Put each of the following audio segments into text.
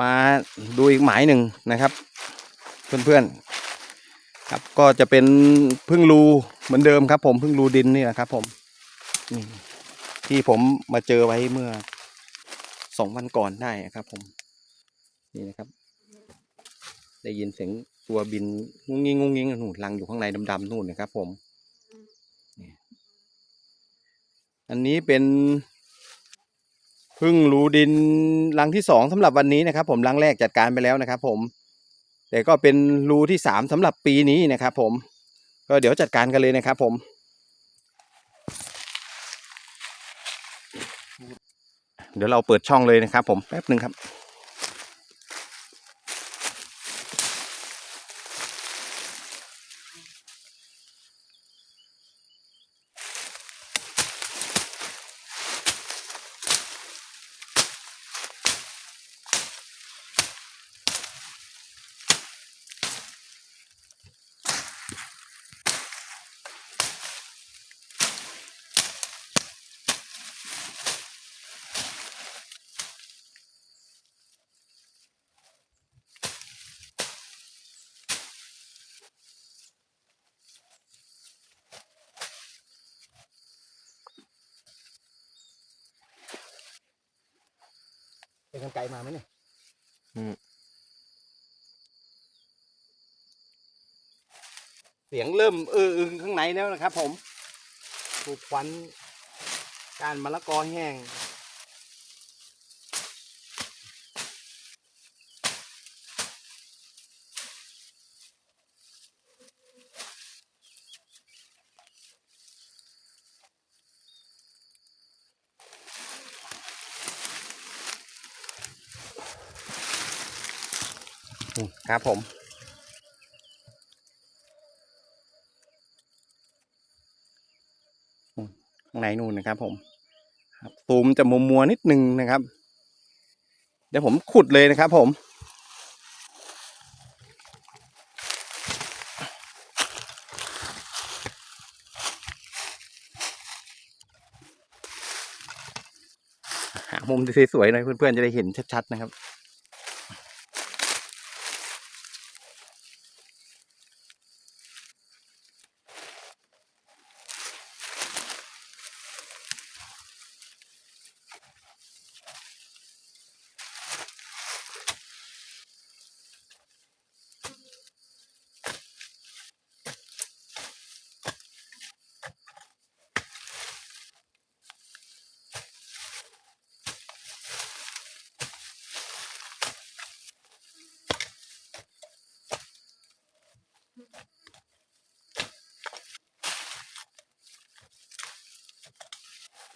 มาดูอีกหมายหนึ่งนะครับ เพื่อนๆครับก็จะเป็นพึ่งรูเหมือนเดิมครับ ผมพึ่งรูดินนี่แหละครับ ผมที่ผมมาเจอไว้เมื่อสองวันก่อนได้ครับ ผม นี่นะครับ ได้ยินเสียงตัวบินงุ้งงิ้งงุ้งงิ้งนู่นรังอยู่ข้างในดำๆนู่นนะครับ ผมอันนี้เป็น พึ่งรูดินรังที่สองสำหรับวันนี้นะครับ ผมรังแรกจัดการไปแล้วนะครับ ผม แต่ก็เป็นรูที่สามสำหรับปีนี้นะครับ ผม ก็เดี๋ยวจัดการกันเลยนะครับ ผมเดี๋ยวเราเปิดช่องเลยนะครับผมแป๊บหนึ่งครับ เป็นกันไกลมาไหมเนี่ยอืม เสียงเริ่มเอออึงข้างในแล้วนะครับผมถูกควันการมะละกอแห้ง ครับผม ข้างในนู่นนะครับ ผมครับตูมจะมัวมัวนิดนึงนะครับ เดี๋ยวผมขุดเลยนะครับ ผมหามุมสวยๆหน่อยเพื่อนๆจะได้เห็นชัดๆนะครับ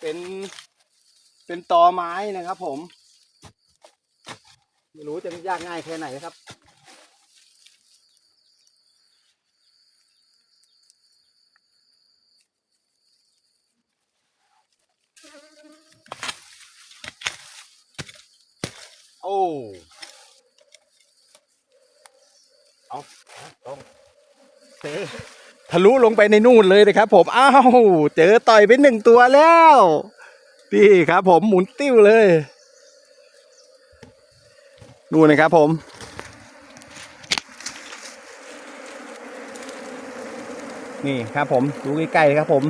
เป็น เป็นตอไม้นะครับ ผม ไม่รู้จะยากง่ายแค่ไหนนะครับโอ้เอาต้องเจอ ทะลุลงไปในนู่นเลยนะครับ ผมอ้าวเจอต่อยไปหนึ่งตัวแล้วนี่ครับผมหมุนติ้วเลย ดูนะครับผมนี่ครับผมดูใกล้ๆครับผม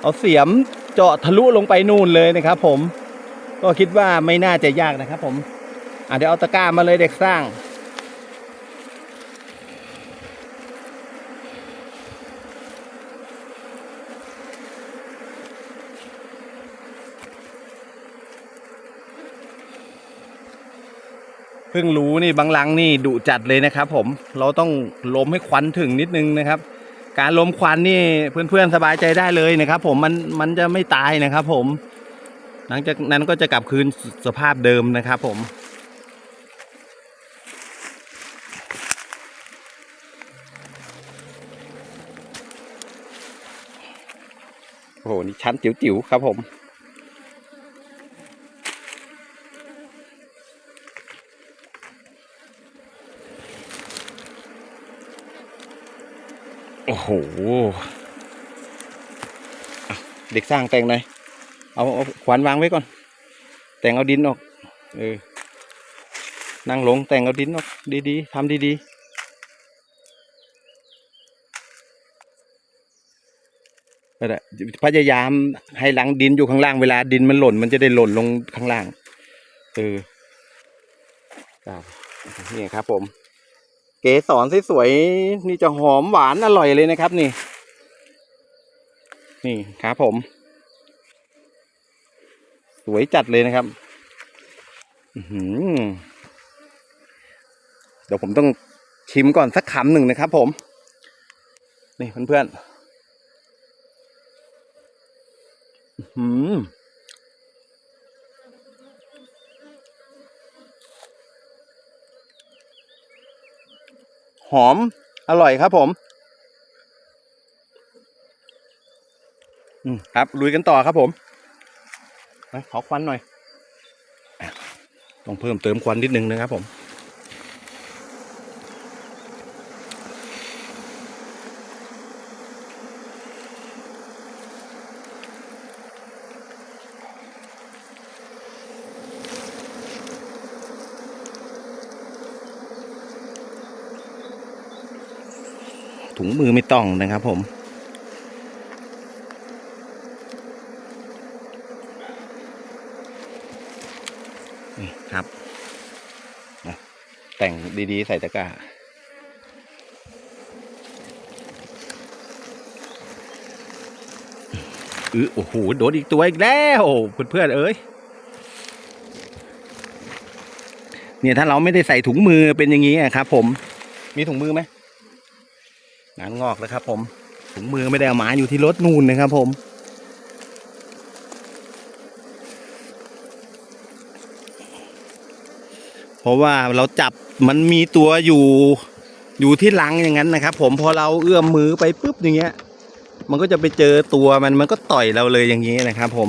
เอาเสียมเจาะทะลุลงไปนู่นเลยนะครับ ผม ก็คิดว่าไม่น่าจะยากนะครับ ผมอะเดี๋ยวเอาตะกร้ามาเลยเด็กสร้าง เพิ่งรู้นี่บางลังนี่ดุจัดเลยนะครับ ผมเราต้องล้มให้ควันถึงนิดนึงนะครับ การล้มควันนี่เพื่อนๆสบายใจได้เลยนะครับ ผมมันมันจะไม่ตายนะครับ ผม หลังจากนั้นก็จะกลับคืนสภาพเดิมนะครับ ผมโอ้โหนี่ชั้นจิ๋วๆครับผม โอ้โหเด็กสร้างแต่งหน่อยเอาเอาขวานวางไว้ก่อน แต่งเอาดินออกเออนั่งลงแต่งเอาดินออกดีๆทำดีๆก็ได้พยายามให้หลังดินอยู่ข้างล่างเวลาดินมันหล่น มันจะได้หล่นลงข้างล่างเออนี่ครับผม เกสรสวยๆนี่จะหอมหวานอร่อยเลยนะครับ นี่ นี่ครับผม สวยจัดเลยนะครับอืเดี๋ยวผมต้องชิมก่อนสักคำหนึ่งนะครับผม นี่เพื่อนๆอื้อ หอมอร่อยครับผมอืมครับลุยกันต่อครับผมขอควันหน่อย ต้องเพิ่มเติมควันนิดนึงนะครับผม ถุงมือไม่ต้องนะครับผม นี่ครับ แต่งดี ๆ ใส่ตะกร้าอือโอ้โห โดนอีกตัวอีกแล้ว เพื่อนๆเอ้ยเนี่ยถ้าเราไม่ได้ใส่ถุงมือเป็นอย่างนี้อะครับผมมีถุงมือไหม งานงอกแล้วครับ ผมถุงมือไม่ได้เอามาอยู่ที่รถนู่นนะครับ ผม เพราะว่าเราจับมันมีตัวอยู่อยู่ที่หลังอย่างนั้นนะครับ ผมพอเราเอื้อมมือไปปุ๊บอย่างเงี้ย มันก็จะไปเจอตัวมันมันก็ต่อยเราเลยอย่างนี้นะครับ ผม